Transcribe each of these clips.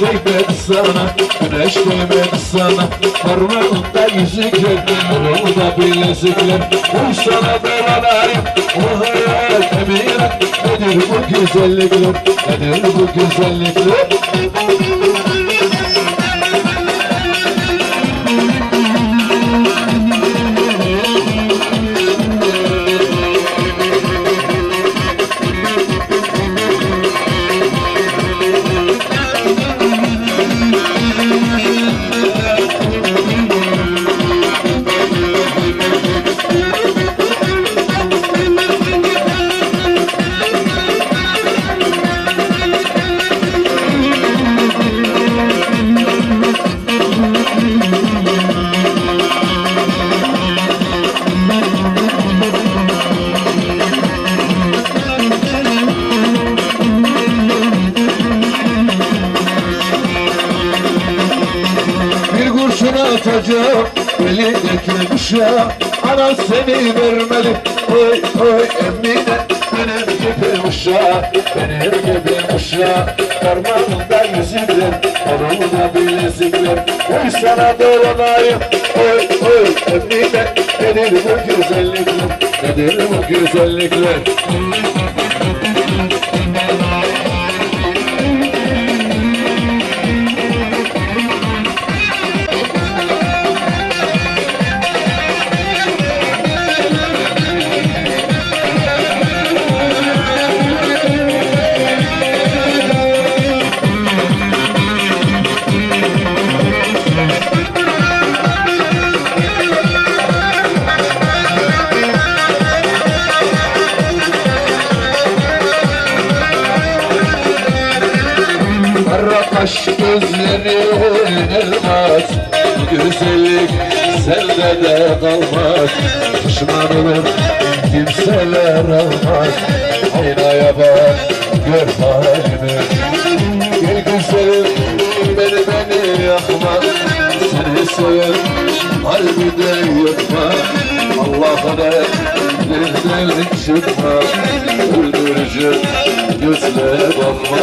değmedi sana Güneş değmedi sana Parmağında yüzükler Kolumda bilezikler Uy sana belalarım Oy oy Emine Nedir bu güzellikler Nedir bu güzellikler kurşun atacağım elindeki kuşa Ana seni vermeli. Oy oy Emine. Benim gibi uşağı Benim gibi uşağı. Parmağında yüzükler Kolumda bilezikler Oy sana dolanayım. Oy oy Emine. Nedir bu güzellikler Nedir bu güzellikler. Kara kaş gözlerin elmas Güzellik sende de kalmaz. Pişman kimseler almaz. Aynaya bak gör halimi Gel güzelim beni beni yakma. Seni seven kalbide yıkma Allah'ına dilden çıkma. Öldürücü gözle bakma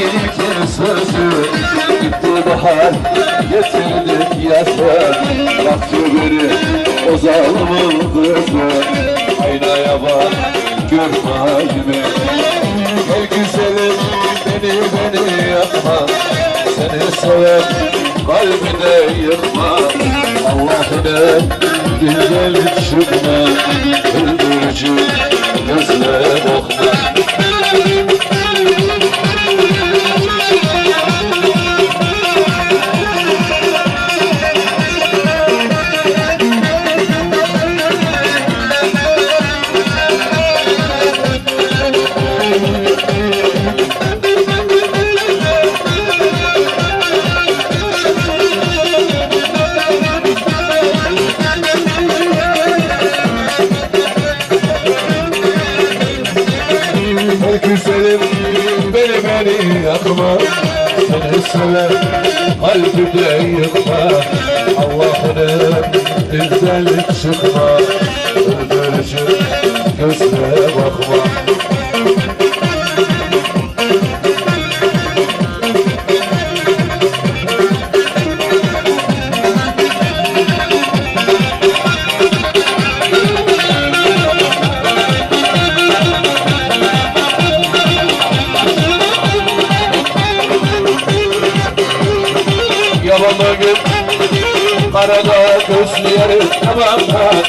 yedik sözü Gitti bahar getirdik yazı Baktı biri o zalimin kızı. Aynaya bak gör halimi. Ey güzelim beni beni yakma Seni seven kalbine yıkma Allah'ına güzel çıkma Öldürücü güzelim beni beni yakma. Seni sever kalbimde yıkma. Allah'ını güzellik çıkma. Öldürücü gözle Yalanla gül Karada gözleri tamam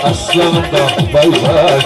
Aslanım da bay bay